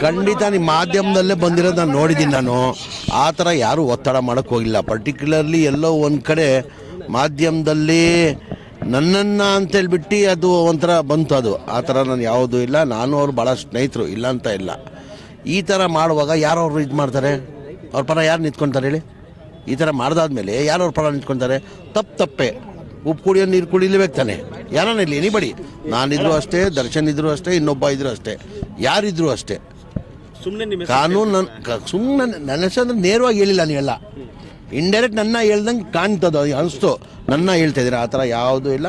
ಖಂಡಿತ ನಿಮ್ಮ ಮಾಧ್ಯಮದಲ್ಲೇ ಬಂದಿರೋದು ನಾನು ನೋಡಿದ್ದೀನಿ ನಾನು. ಆ ಥರ ಯಾರೂ ಒತ್ತಡ ಮಾಡೋಕ್ಕೆ ಹೋಗಿಲ್ಲ. ಪರ್ಟಿಕ್ಯುಲರ್ಲಿ ಎಲ್ಲೋ ಒಂದು ಕಡೆ ಮಾಧ್ಯಮದಲ್ಲಿ ನನ್ನನ್ನು ಅಂತೇಳ್ಬಿಟ್ಟು ಅದು ಒಂಥರ ಬಂತು ಅದು. ಆ ಥರ ನಾನು ಯಾವುದೂ ಇಲ್ಲ. ನಾನು ಅವ್ರು ಭಾಳ ಸ್ನೇಹಿತರು. ಇಲ್ಲ ಅಂತ ಇಲ್ಲ. ಈ ಥರ ಮಾಡುವಾಗ ಯಾರು ಅವರು ಇದು ಮಾಡ್ತಾರೆ? ಅವ್ರ ಪರ ಯಾರು ನಿಂತ್ಕೊಳ್ತಾರೆ ಹೇಳಿ? ಈ ಥರ ಮಾಡ್ದಾದ್ಮೇಲೆ ಯಾರು ಅವ್ರ ಪರ ನಿಂತ್ಕೊಳ್ತಾರೆ ತಪ್ಪು ತಪ್ಪೆ. ಉಪ್ಪು ಕುಡಿಯೋ ನೀರು ಕುಡಿಲೇಬೇಕು ತಾನೆ. ಯಾರನ್ನ ಇಲ್ಲಿ? ಎನಿಬಡಿ ನಾನಿದ್ರು ಅಷ್ಟೇ, ದರ್ಶನ್ ಇದ್ರು ಅಷ್ಟೇ, ಇನ್ನೊಬ್ಬ ಇದ್ರು ಅಷ್ಟೇ. ಯಾರಿದ್ರು ಅಷ್ಟೇ. ಸುಮ್ಮನೆ ಕಾನೂನು ನನ್ನ ಸುಮ್ಮನೆ ನನ್ನ ಹೆಸರು ಅಂದ್ರೆ ನೇರವಾಗಿ ಹೇಳಿಲ್ಲ ನೀವೆಲ್ಲ. ಇಂಡೈರೆಕ್ಟ್ ನನ್ನ ಹೇಳ್ದಂಗೆ ಕಾಣ್ತದ ಅನಿಸ್ತು. ನನ್ನ ಹೇಳ್ತಾ ಇದ್ದೀರಾ ಆ ಥರ ಯಾವುದೂ ಇಲ್ಲ.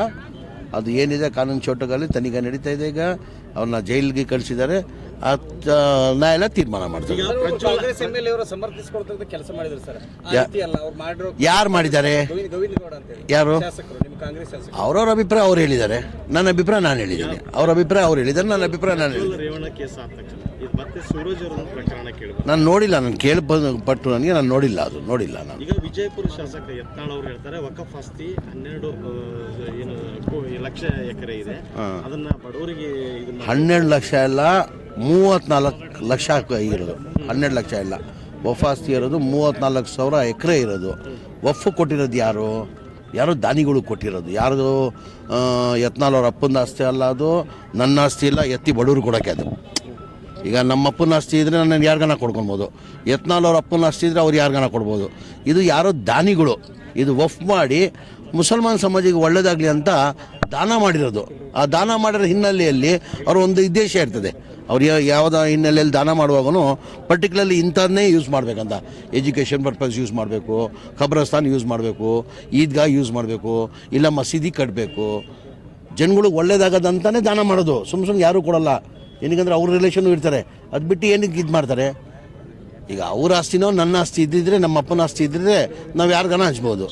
ಅದು ಏನಿದೆ ಕಾನೂನು ಚೌಟಗಳಲ್ಲಿ ತನಿಖೆ ನಡೀತಾ ಇದೆ ಈಗ. ಅವ್ರನ್ನ ಜೈಲಿಗೆ ಕಳಿಸಿದ್ದಾರೆ. ಅದು ನ್ಯಾಯಾಲಯ ತೀರ್ಮಾನ ಮಾಡ್ತದೆ ಕಾಂಗ್ರೆಸ್ ಎಂ ಎಲ್ ಅವರು ಸಮರ್ಥಿಸಿಕೊಡ್ತಕ್ಕಂಥ ಕೆಲಸ ಮಾಡಿದ್ರು ಸರ್. ಆ ಅಲ್ಲ ಅವ್ರು ಮಾಡಿರೋ ಯಾರು ಮಾಡಿದ್ದಾರೆ? ಗೋವಿಂದ ಗೋವಿಂದ ಗೌಡ ಅಂತ ಹೇಳಿ. ಯಾರು? ಶಾಸಕರು ನಿಮ್ಮ ಕಾಂಗ್ರೆಸ್ ಶಾಸಕರು. ಅವ್ರವ್ರ ಅಭಿಪ್ರಾಯ ಅವ್ರು ಹೇಳಿದ್ದಾರೆ. ನನ್ನ ಅಭಿಪ್ರಾಯ ನಾನು ಹೇಳಿದ್ದೀನಿ. ಅವ್ರ ಅಭಿಪ್ರಾಯ ಅವ್ರು ಹೇಳಿದ್ದಾರೆ ನನ್ನ ಅಭಿಪ್ರಾಯ ನಾನು ಹೇಳಿದ್ದೀನಿ. ನಾನು ನೋಡಿಲ್ಲ ನಾನು ಕೇಳಿ ಪಟ್ಟು ನನಗೆ ನಾನು ನೋಡಿಲ್ಲ ಅದು ನೋಡಿಲ್ಲ ನಾನು. ಈಗ ವಿಜಯಪುರ ಶಾಸಕ ಯತ್ನಾಳ್ ಅವರು ಹೇಳ್ತಾರೆ ವಕಫ್ ಆಸ್ತಿ ಹನ್ನೆರಡು ಏನು ಲಕ್ಷ ಎಕರೆ ಇದೆ. ಅದನ್ನ ಬಡವರಿಗೆ ಇದನ್ನ ಹನ್ನೆರಡು ಲಕ್ಷ ಎಲ್ಲ ಮೂವತ್ತ್ನಾಲ್ಕು ಲಕ್ಷ ಇರೋದು ಹನ್ನೆರಡು ಲಕ್ಷ ಇಲ್ಲ. ವಫ್ ಆಸ್ತಿ ಇರೋದು ಮೂವತ್ನಾಲ್ಕು ಸಾವಿರ ಎಕರೆ ಇರೋದು. ವಫ್ ಕೊಟ್ಟಿರೋದು ಯಾರು? ಯಾರು ದಾನಿಗಳು ಕೊಟ್ಟಿರೋದು? ಯಾರ್ದು ಯತ್ನಾಲ್ ಅವ್ರ ಅಪ್ಪನ ಆಸ್ತಿ ಅಲ್ಲ ಅದು, ನನ್ನ ಆಸ್ತಿ ಇಲ್ಲ, ಎತ್ತಿ ಬಡವರು ಕೊಡೋಕ್ಕೆ ಅದು. ಈಗ ನಮ್ಮ ಅಪ್ಪನ ಆಸ್ತಿ ಇದ್ದರೆ ನಾನು ಯಾರ್ಗಾನ ಕೊಡ್ಕೊಳ್ಬೋದು? ಯತ್ನಾಲ್ ಅವ್ರ ಅಪ್ಪನ ಆಸ್ತಿ ಇದ್ದರೆ ಅವ್ರು ಯಾರ್ಗಾನ ಕೊಡ್ಬೋದು? ಇದು ಯಾರೋ ದಾನಿಗಳು? ಇದು ವಫ್ ಮಾಡಿ ಮುಸಲ್ಮಾನ್ ಸಮಾಜಕ್ಕೆ ಒಳ್ಳೇದಾಗಲಿ ಅಂತ ದಾನ ಮಾಡಿರೋದು. ಆ ದಾನ ಮಾಡಿರೋ ಹಿನ್ನೆಲೆಯಲ್ಲಿ ಅವ್ರ ಒಂದು ಉದ್ದೇಶ ಇರ್ತದೆ. ಅವ್ರು ಯಾವ ಯಾವುದೋ ಹಿನ್ನೆಲೆಯಲ್ಲಿ ದಾನ ಮಾಡುವಾಗೂ ಪರ್ಟಿಕ್ಯುಲರ್ಲಿ ಇಂಥದ್ದೇ ಯೂಸ್ ಮಾಡಬೇಕಂತ. ಎಜುಕೇಷನ್ ಪರ್ಪಸ್ ಯೂಸ್ ಮಾಡಬೇಕು, ಖಬ್ರಸ್ತಾನ್ ಯೂಸ್ ಮಾಡಬೇಕು, ಈದ್ಗಾ ಯೂಸ್ ಮಾಡಬೇಕು, ಇಲ್ಲ ಮಸೀದಿ ಕಟ್ಟಬೇಕು ಜನಗಳಿಗೆ ಒಳ್ಳೇದಾಗದಂತಾನೆ ದಾನ ಮಾಡೋದು. ಸುಮ್ಮ ಸುಮ್ಮನೆ ಯಾರೂ ಕೊಡಲ್ಲ. ಏನಕ್ಕಂದ್ರೆ ಅವ್ರ ರಿಲೇಷನ್ ಇರ್ತಾರೆ. ಅದು ಬಿಟ್ಟು ಏನಕ್ಕೆ ಇದು ಮಾಡ್ತಾರೆ? ಈಗ ಅವ್ರ ಆಸ್ತಿನೋ ನನ್ನ ಆಸ್ತಿ ಇದ್ದಿದ್ರೆ ನಮ್ಮ ಅಪ್ಪನ ಆಸ್ತಿ ಇದ್ದಿದ್ರೆ ನಾವು ಯಾರಿಗಾನ ಹಂಚ್ಬೋದು?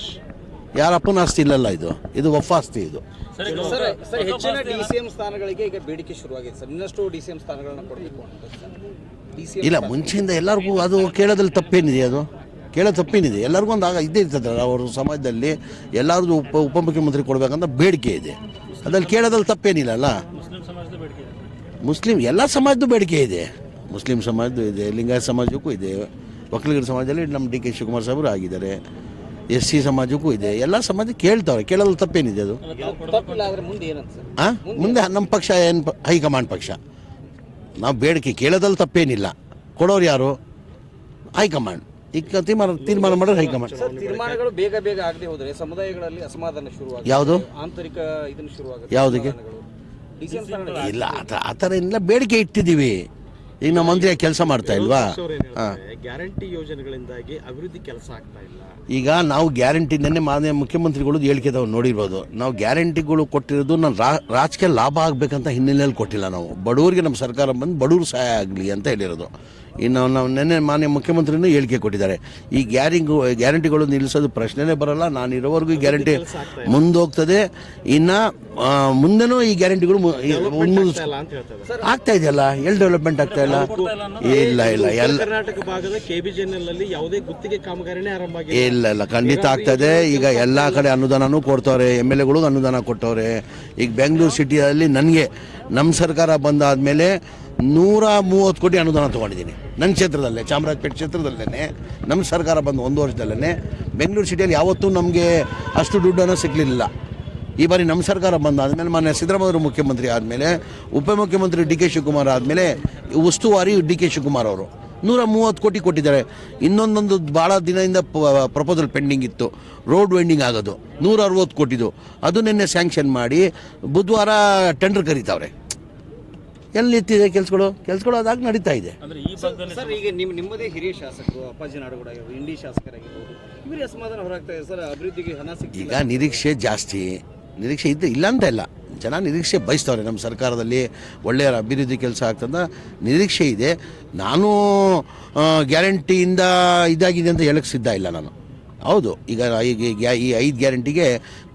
ಯಾರ ಅಪ್ಪನ ಆಸ್ತಿ ಇಲ್ಲಲ್ಲ ಇದು? ಇದು ಒಫ್ ಆಸ್ತಿ ಇದು. ಸರ್ ಸರ್ ಹೆಚ್ಚಿನ ಡಿ ಸಿ ಎಂ ಸ್ಥಾನಗಳಿಗೆ ಈಗ ಬೇಡಿಕೆ ಶುರುವಾಗಿದೆ ಸರ್. ಇನ್ನಷ್ಟು ಡಿ ಸಿ ಎಂ ಸ್ಥಾನಗಳನ್ನ ಕೊಡಬೇಕು ಅಂತ ಡಿ ಇಲ್ಲ ಮುಂಚೆಯಿಂದ ಎಲ್ಲರಿಗೂ ಅದು ಕೇಳೋದ್ರಲ್ಲಿ ತಪ್ಪೇನಿದೆ ಅದು? ಕೇಳೋ ತಪ್ಪೇನಿದೆ. ಎಲ್ಲರಿಗೂ ಒಂದು ಆಗ ಇದ್ದೇ ಇರ್ತದೆ ಅವರು ಸಮಾಜದಲ್ಲಿ ಎಲ್ಲರದು ಉಪ ಉಪಮುಖ್ಯಮಂತ್ರಿ ಕೊಡಬೇಕಂತ ಬೇಡಿಕೆ ಇದೆ. ಅದ್ರಲ್ಲಿ ಕೇಳೋದ್ರಲ್ಲಿ ತಪ್ಪೇನಿಲ್ಲಲ್ಲ ಮುಸ್ಲಿಂ ಎಲ್ಲ ಸಮಾಜದ್ದು ಬೇಡಿಕೆ ಇದೆ. ಮುಸ್ಲಿಂ ಸಮಾಜದ್ದು ಇದೆ ಲಿಂಗಾಯತ ಸಮಾಜಕ್ಕೂ ಇದೆ. ಒಕ್ಕಲಿಗರ ಸಮಾಜದಲ್ಲಿ ನಮ್ಮ ಡಿ ಕೆ ಶಿವಕುಮಾರ್ ಸಾಹೇಬರು ಆಗಿದ್ದಾರೆ. ಎಸ್ ಸಿ ಸಮಾಜಕ್ಕೂ ಇದೆ. ಎಲ್ಲ ಸಮಾಜ ಕೇಳ್ತಾವ್ರೆ. ಕೇಳಲು ತಪ್ಪೇನಿದೆ ಅದು? ಹಾಂ ಮುಂದೆ ನಮ್ಮ ಪಕ್ಷ ಏನು ಹೈಕಮಾಂಡ್ ಪಕ್ಷ? ನಾವು ಬೇಡಿಕೆ ಕೇಳೋದಲ್ಲಿ ತಪ್ಪೇನಿಲ್ಲ. ಕೊಡೋರು ಯಾರು? ಹೈಕಮಾಂಡ್. ಈಗ ತೀರ್ಮಾನ ತೀರ್ಮಾನ ಮಾಡೋರು ಹೈಕಮಾಂಡ್. ತೀರ್ಮಾನಗಳು ಬೇಗ ಬೇಗ ಆಗದೆ ಹೋದರೆ ಸಮುದಾಯಗಳಲ್ಲಿ ಅಸಮಾಧಾನ ಶುರು ಯಾವುದು? ಆಂತರಿಕ ಇದನ್ನು ಶುರುವಾಗುತ್ತೆ ಯಾವುದಕ್ಕೆ? ಇಲ್ಲ ಆ ಥರ ಇಲ್ಲ ಬೇಡಿಕೆ ಇಟ್ಟಿದ್ದೀವಿ. ಈಗ ನಮ್ಮ ಮಂತ್ರಿ ಕೆಲಸ ಮಾಡ್ತಾ ಇಲ್ವಾ? ಹಾಂ. ಗ್ಯಾರಂಟಿ ಯೋಜನೆಗಳಿಂದಾಗಿ ಅಭಿವೃದ್ಧಿ ಕೆಲಸ ಆಗ್ತಾ ಇಲ್ಲ. ಈಗ ನಾವು ಗ್ಯಾರಂಟಿ ನೆನ್ನೆ ಮಾನ್ಯ ಮುಖ್ಯಮಂತ್ರಿಗಳು ಹೇಳಿಕೆದವ್ ನೋಡಿರ್ಬೋದು. ನಾವು ಗ್ಯಾರಂಟಿಗಳು ಕೊಟ್ಟಿರೋದು ನಾನು ರಾಜಕೀಯ ಲಾಭ ಆಗಬೇಕಂತ ಹಿನ್ನೆಲೆಯಲ್ಲಿ ಕೊಟ್ಟಿಲ್ಲ ನಾವು. ಬಡವರಿಗೆ ನಮ್ಮ ಸರ್ಕಾರ ಬಂದು ಬಡವರು ಸಹಾಯ ಆಗಲಿ ಅಂತ ಹೇಳಿರೋದು. ಇನ್ನು ನಾವು ನಿನ್ನೆ ಮಾನ್ಯ ಮುಖ್ಯಮಂತ್ರಿನೂ ಹೇಳಿಕೆ ಕೊಟ್ಟಿದ್ದಾರೆ. ಈ ಗ್ಯಾರಿಂಗು ಗ್ಯಾರಂಟಿಗಳು ನಿಲ್ಲಿಸೋದು ಪ್ರಶ್ನೆನೇ ಬರಲ್ಲ. ನಾನು ಇರೋವರೆಗೂ ಈ ಗ್ಯಾರಂಟಿ ಮುಂದೋಗ್ತದೆ. ಇನ್ನು ಮುಂದೆನೂ ಈ ಗ್ಯಾರಂಟಿಗಳು ಆಗ್ತಾ ಇದೆಯಲ್ಲ? ಎಲ್ಲಿ ಡೆವಲಪ್ಮೆಂಟ್ ಆಗ್ತಾ ಇಲ್ಲ? ಇಲ್ಲ ಇಲ್ಲ ಎಲ್ಲ ಕರ್ನಾಟಕ ಭಾಗದ ಕೆಬಿಜೆಎನ್ಎಲ್ ಅಲ್ಲಿ ಯಾವುದೇ ಗುತ್ತಿಗೆ ಕಾಮಗಾರಿನೇ ಆರಂಭ ಆಗಿಲ್ಲ. ಇಲ್ಲ ಇಲ್ಲ ಖಂಡಿತ ಆಗ್ತದೆ ಈಗ ಎಲ್ಲ ಕಡೆ ಅನುದಾನನೂ ಕೊಡ್ತವ್ರೆ ಎಂ ಎಲ್ ಎಗಳಿಗೂ ಅನುದಾನ ಕೊಟ್ಟವ್ರೆ. ಈಗ ಬೆಂಗಳೂರು ಸಿಟಿಯಲ್ಲಿ ನನಗೆ ನಮ್ಮ ಸರ್ಕಾರ ಬಂದಾದಮೇಲೆ ನೂರ ಮೂವತ್ತು ಕೋಟಿ ಅನುದಾನ ತೊಗೊಂಡಿದ್ದೀನಿ. ನನ್ನ ಕ್ಷೇತ್ರದಲ್ಲೇ, ಚಾಮರಾಜಪೇಟೆ ಕ್ಷೇತ್ರದಲ್ಲೇ ನಮ್ಮ ಸರ್ಕಾರ ಬಂದು ಒಂದು ವರ್ಷದಲ್ಲೇ ಬೆಂಗಳೂರು ಸಿಟಿಯಲ್ಲಿ ಯಾವತ್ತೂ ನಮಗೆ ಅಷ್ಟು ದುಡ್ಡನ್ನು ಸಿಗಲಿಲ್ಲ ಈ ಬಾರಿ ನಮ್ಮ ಸರ್ಕಾರ ಬಂದಾದಮೇಲೆ ಮಾನ್ಯ ಸಿದ್ದರಾಮಯ್ಯ ಮುಖ್ಯಮಂತ್ರಿ ಆದಮೇಲೆ, ಉಪಮುಖ್ಯಮಂತ್ರಿ ಡಿ ಕೆ ಶಿವಕುಮಾರ್ ಆದಮೇಲೆ, ಉಸ್ತುವಾರಿ ಡಿ ಕೆ ಶಿವಕುಮಾರ್ ಅವರು ನೂರ ಮೂವತ್ತು ಕೋಟಿ ಕೊಟ್ಟಿದ್ದಾರೆ. ಇನ್ನೊಂದೊಂದು ಭಾಳ ದಿನದಿಂದ ಪ್ರಪೋಸಲ್ ಪೆಂಡಿಂಗ್ ಇತ್ತು. ರೋಡ್ ವೆಂಡಿಂಗ್ ಆಗೋದು. ನೂರ ಅರವತ್ತು ಕೋಟಿದು. ಅದು ನಿನ್ನೆ ಸ್ಯಾಂಕ್ಷನ್ ಮಾಡಿ ಬುಧವಾರ ಟೆಂಡರ್ ಕರೀತಾವ್ರೆ. ಎಲ್ಲಿ ನಿಂತಿದೆ ಕೆಲಸಗಳು? ಕೆಲಸಗಳು ಅದಾಗ ನಡೀತಾ ಇದೆ. ಸರ್ ಈಗ ನಿಮ್ಮ ನಿಮ್ಮದೇ ಹಿರಿಯ ಶಾಸಕರು ಅಪ್ಪಾಜಿ ನಾಡುಗೌಡ ಇಂಡಿ ಶಾಸಕರಾಗಿರ್ಬೋದು ಇವರಿಗೆ ಅಸಮಾಧಾನ ಹೊರಗ್ತಾ ಇದೆ ಸರ್ ಅಭಿವೃದ್ಧಿಗೆ ಹಣ ಸಿಗ್ತಿಲ್ಲ. ಈಗ ನಿರೀಕ್ಷೆ ಜಾಸ್ತಿ. ನಿರೀಕ್ಷೆ ಇದ್ದ ಇಲ್ಲ ಅಂತ ಇಲ್ಲ. ಜನ ನಿರೀಕ್ಷೆ ಬಯಸ್ತವ್ರೆ. ನಮ್ಮ ಸರ್ಕಾರದಲ್ಲಿ ಒಳ್ಳೆಯ ಅಭಿವೃದ್ಧಿ ಕೆಲಸ ಆಗ್ತದ ನಿರೀಕ್ಷೆ ಇದೆ. ನಾನು ಗ್ಯಾರಂಟಿಯಿಂದ ಇದಾಗಿದೆ ಅಂತ ಹೇಳಕ್ಕೆ ಸಿದ್ಧ ಇಲ್ಲ ನಾನು. ಹೌದು. ಈಗ ಈಗ ಈಗ ಈ ಐದು ಗ್ಯಾರಂಟಿಗೆ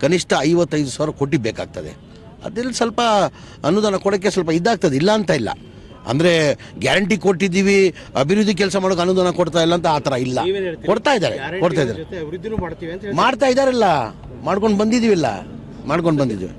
ಕನಿಷ್ಠ ಐವತ್ತೈದು ಸಾವಿರ ಕೋಟಿ ಬೇಕಾಗ್ತದೆ. ಅದರಲ್ಲಿ ಸ್ವಲ್ಪ ಅನುದಾನ ಕೊಡೋಕ್ಕೆ ಸ್ವಲ್ಪ ಇದಾಗ್ತದೆ ಇಲ್ಲ ಅಂತ ಇಲ್ಲ. ಅಂದರೆ ಗ್ಯಾರಂಟಿ ಕೊಟ್ಟಿದ್ದೀವಿ ಅಭಿವೃದ್ಧಿ ಕೆಲಸ ಮಾಡೋಕೆ ಅನುದಾನ ಕೊಡ್ತಾ ಇಲ್ಲ ಅಂತ ಆ ಥರ ಇಲ್ಲ. ಕೊಡ್ತಾ ಇದ್ದಾರೆ ಕೊಡ್ತಾ ಇದ್ದಾರೆ. ಜೊತೆ ಅಭಿವೃದ್ಧಿನೂ ಮಾಡ್ತೀವಿ ಅಂತ ಹೇಳಿ ಮಾಡ್ತಾ ಇದ್ದಾರಲ್ಲ ಮಾಡ್ಕೊಂಡು ಬಂದಿದ್ದೀವಿಲ್ಲ ಮಾಡ್ಕೊಂಡು ಬಂದಿದ್ದೀವಿ.